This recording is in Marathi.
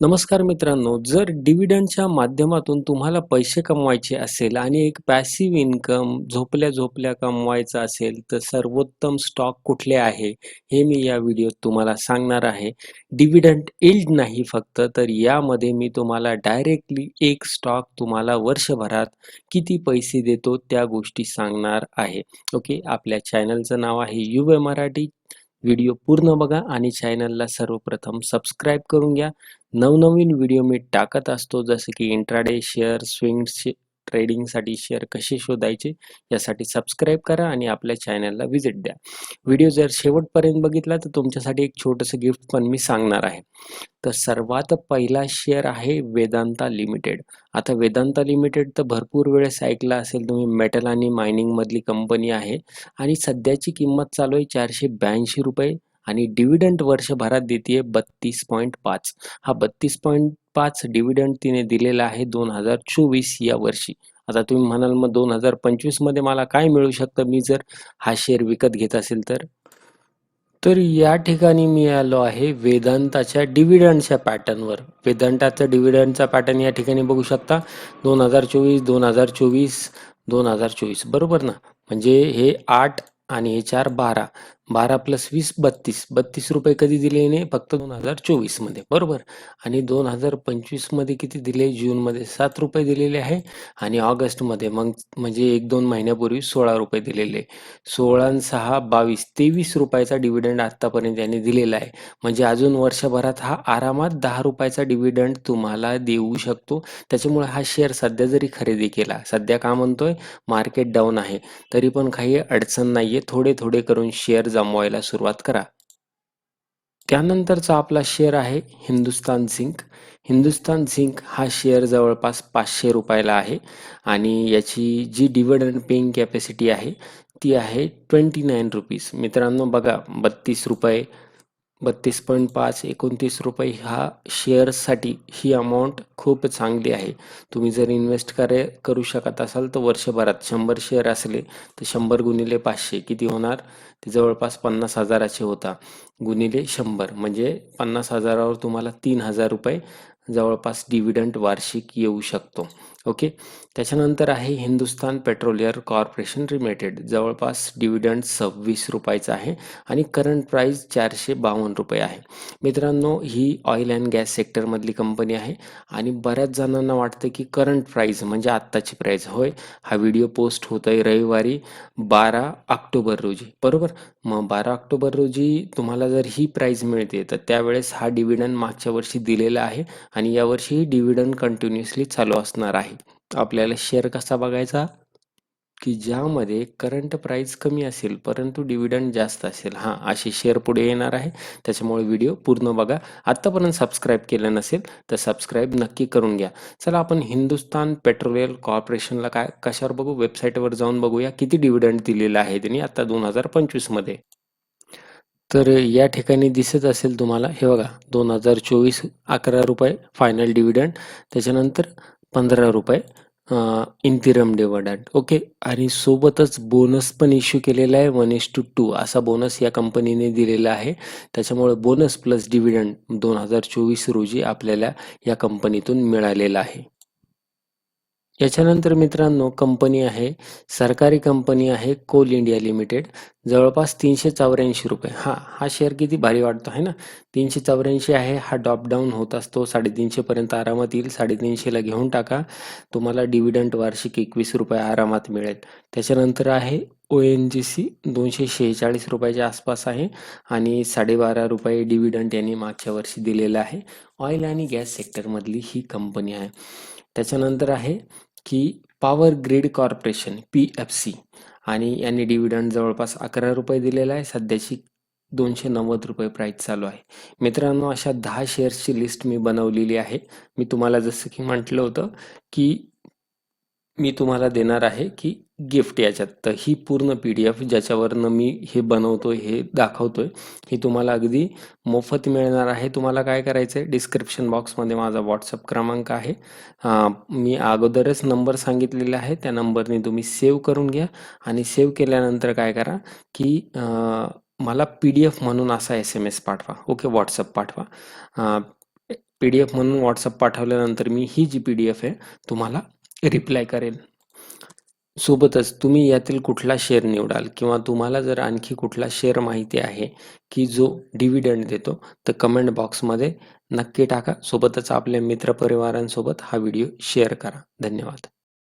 नमस्कार मित्रांनो, जर डिव्हिडंडच्या माध्यमातून तुम्हाला पैसे कमवायचे असेल आणि एक पॅसिव्ह इन्कम झोपल्या-झोपल्या कमवायचा असेल, तर सर्वोत्तम स्टॉक कुठले आहे, हे मी या व्हिडिओत तुम्हाला सांगणार आहे. डिव्हिडंड इल्ड नाही फक्त, तर यामध्ये मी तुम्हाला डायरेक्टली एक स्टॉक तुम्हाला वर्षभरात किती पैसे देतो, त्या गोष्टी सांगणार आहे. ओके. आपल्या चॅनलचं नाव आहे युवे मराठी. व्हिडिओ पूर्ण बघा आणि चॅनलला सर्वप्रथम सबस्क्राईब करून घ्या. नवनवीन व्हिडिओ मी टाकत असतो जसे की इंट्राडे शेअर, स्विंग्सचे ट्रेडिंगसाठी शेअर कसे शोधायचे यासाठी सबस्क्राईब करा आणि आपल्या चॅनलला व्हिजिट द्या. व्हिडिओ जर शेवटपर्यंत बघितला तर तुमच्यासाठी एक छोटंसं गिफ्ट पण मी सांगणार आहे. तर सर्वात पहिला शेअर आहे वेदांता लिमिटेड. आता वेदांता लिमिटेड तर भरपूर वेळेस ऐकला असेल तुम्ही मेटल आणि मायनिंगमधली कंपनी आहे आणि सध्याची किंमत चालू आहे ₹482 आणि डिव्हिडंड वर्षभरात देतेय बत्तीस पॉईंट पाच हा 32.5 डिव्हिडंड तिने दिलेला आहे 2024 या वर्षी. आता तुम्ही म्हणाल मग 2025 मध्ये मला काय मिळू शकतं मी जर हा शेअर विकत घेत असेल तर? तर या ठिकाणी मी आलो आहे वेदांताच्या डिव्हिडंडच्या पॅटर्नवर. वेदांताचा डिव्हिडंडचा पॅटर्न या ठिकाणी बघू शकता 2024, 2024, 2024 बरोबर ना? म्हणजे हे आठ आणि हे 4 12. 12 प्लस 20 32. 32 रुपये कधी दिले नाही फक्त 2024 मध्ये बरोबर. आणि 2025 मध्ये किती दिले? जूनमध्ये सात रुपये दिलेले आहे आणि ऑगस्टमध्ये मग म्हणजे 1-2 महिन्यापूर्वी 16 रुपये दिलेले. सोळा सहा बावीस तेवीस रुपयाचा डिव्हिडंड आत्तापर्यंत यांनी दिलेला आहे. म्हणजे अजून वर्षभरात हा आरामात दहा रुपयाचा डिव्हिडंड तुम्हाला देऊ शकतो. त्याच्यामुळे हा शेअर सध्या जरी खरेदी केला, सध्या का म्हणतोय मार्केट डाऊन आहे, तरी पण काही अडचण नाहीये. थोडे-थोडे करून शेअर जमवायला सुरुवात करा. त्यानंतरचा आपला शेअर आहे हिंदुस्तान झिंक. हिंदुस्तान झिंक हा शेअर जवळपास पाचशे रुपयाला आहे आणि याची जी डिव्हिडंड पेइंग कॅपॅसिटी आहे ती आहे ₹29. मित्रांनो बघा 32 रुपये, 32.5, 29 रुपये ह्या शेअर्ससाठी ही अमाऊंट खूप चांगली आहे. तुम्ही जर इन्व्हेस्ट करे करू शकत असाल तर वर्षभरात शंभर शेअर असले तर शंभर गुणिले पाचशे किती होणार? ते जवळपास पन्नास हजाराचे होता. गुणिले शंभर म्हणजे पन्नास हजारावर तुम्हाला ₹3000 जवळपास डिव्हिडंट वार्षिक येऊ शकतो. ओके. त्याच्यानंतर आहे हिंदुस्तान पेट्रोलियर कॉर्पोरेशन लिमिटेड. जवळपास डिव्हिडंट सव्वीस रुपयाचा आहे आणि करंट प्राईज चारशे बावन्न रुपये आहे. मित्रांनो ही ऑइल अँड गॅस सेक्टरमधली कंपनी आहे आणि बऱ्याच जणांना वाटतं की करंट प्राईज म्हणजे आत्ताची प्राईज होय, हा व्हिडिओ पोस्ट होतोय रविवारी 12 ऑक्टोबर रोजी बरोबर. मग 12 ऑक्टोबर रोजी तुम्हाला जर ही प्राईज मिळते तर त्यावेळेस हा डिव्हिडंड मागच्या वर्षी दिलेला आहे आणि यावर्षीही डिव्हिडंड कंटिन्युअसली चालू असणार आहे. आपल्याला शेअर कसा बघायचा? की ज्यामध्ये करंट प्राईस कमी असेल परंतु डिव्हिडंड जास्त असेल. हां, असे शेअर पुढे येणार आहे. त्याच्यामुळे व्हिडिओ पूर्ण बघा. आत्तापर्यंत सबस्क्राईब केलं नसेल तर सबस्क्राईब नक्की करून घ्या. चला आपण हिंदुस्तान पेट्रोलियल कॉर्पोरेशनला काय कशावर बघू? वेबसाईटवर जाऊन बघूया किती डिव्हिडंड दिलेला आहे त्यांनी आत्ता दोन हजार पंचवीसमध्ये तर या ठिकाणी दिसत असेल तुम्हाला हे बघा 2024 ₹11 फायनल डिव्हिडंड त्याच्यानंतर पंधरा रुपये इंतिरम डिव्हिडंड ओके आणि सोबतच बोनस पण इश्यू केलेला आहे 1:2 असा बोनस या कंपनीने दिलेला आहे. त्याच्यामुळे बोनस प्लस डिव्हिडंड 2024 रोजी आपल्याला या कंपनीतून मिळालेला आहे. याच्यानंतर मित्रांनो कंपनी आहे, सरकारी कंपनी आहे कोल इंडिया लिमिटेड. जवळपास ₹384 हां, हा शेअर किती भारी वाटतो आहे ना? 384 आहे. हा डॉप डाऊन होत असतो साडेतीनशेपर्यंत आरामात येईल. साडेतीनशेला घेऊन टाका. तुम्हाला डिव्हिडंड वार्षिक ₹21 आरामात मिळेल. त्याच्यानंतर आहे ओ एन जी सी दोनशे शेहेचाळीस रुपयाच्या आसपास आहे आणि ₹12.5 डिव्हिडंड यांनी मागच्या वर्षी दिलेलं आहे. ऑइल आणि गॅस सेक्टरमधली ही कंपनी आहे. त्याच्यानंतर आहे की power grid corporation P F C आणि यांनी डिव्हिडंड जवळपास ₹11 दिलेला आहे. सध्याची ₹290 प्राइस चालू आहे. मित्रांनो अशा दहा शेअर्सची लिस्ट मी बनवलेली आहे. मी तुम्हाला जसं की म्हटलं होतं की मी तुम्हाला देणार आहे की गिफ्ट याच्यात. तर ही पूर्ण पी-डी-एफ ज्याच्यावरनं मी हे बनवतो हे दाखवतोय, ही तुम्हाला अगदी मोफत मिळणार आहे. तुम्हाला काय करायचं आहे डिस्क्रिप्शन बॉक्समध्ये माझा व्हॉट्सअप क्रमांक आहे. मी अगोदरच नंबर सांगितलेला आहे. त्या नंबरने तुम्ही सेव्ह करून घ्या आणि सेव्ह केल्यानंतर काय करा की मला पी-डी-एफ म्हणून असा एस-एम-एस पाठवा. ओके व्हॉट्सअप पाठवा. पी डी एफ म्हणून व्हॉट्सअप पाठवल्यानंतर मी ही जी पी डी एफ आहे तुम्हाला रिप्लाय करेल. सोबतच तुम्ही यातील कुठला शेअर निवडाल किंवा तुम्हाला जर आणखी कुठला शेअर माहिती आहे की जो डिव्हिडंड देतो तर कमेंट बॉक्समध्ये नक्की टाका. सोबतच आपल्या मित्रपरिवारांसोबत हा व्हिडिओ शेअर करा. धन्यवाद.